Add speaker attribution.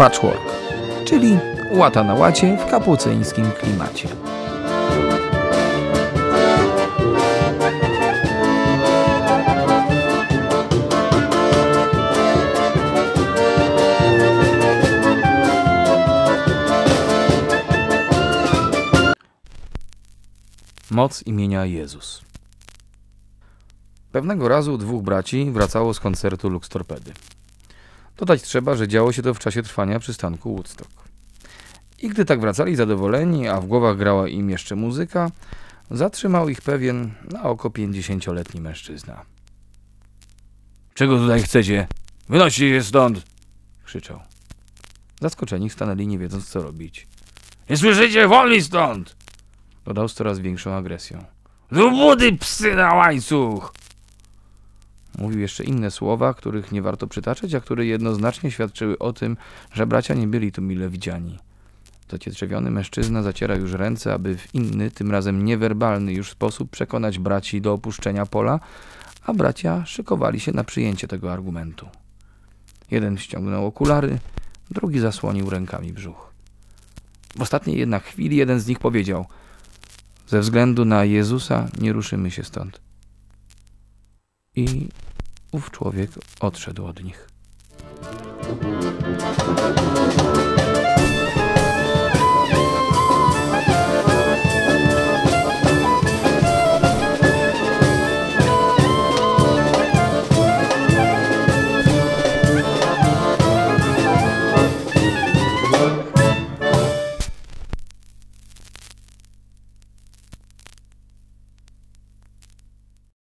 Speaker 1: patchwork, czyli łata na łacie w kapucyńskim klimacie. Moc imienia Jezus. Pewnego razu dwóch braci wracało z koncertu Lux Torpedy. Dodać trzeba, że działo się to w czasie trwania przystanku Woodstock. I gdy tak wracali zadowoleni, a w głowach grała im jeszcze muzyka, zatrzymał ich pewien na oko pięćdziesięcioletni mężczyzna. Czego tutaj chcecie? Wynoście się stąd! krzyczał. Zaskoczeni stanęli nie wiedząc co robić. Nie słyszycie? Wolni stąd! Dodał z coraz większą agresją. Do budy psy na łańcuch! Mówił jeszcze inne słowa, których nie warto przytaczać, a które jednoznacznie świadczyły o tym, że bracia nie byli tu mile widziani. Zacietrzewiony mężczyzna zaciera już ręce, aby w inny, tym razem niewerbalny już sposób przekonać braci do opuszczenia pola, a bracia szykowali się na przyjęcie tego argumentu. Jeden ściągnął okulary, drugi zasłonił rękami brzuch. W ostatniej jednak chwili jeden z nich powiedział – ze względu na Jezusa nie ruszymy się stąd. I ów człowiek odszedł od nich.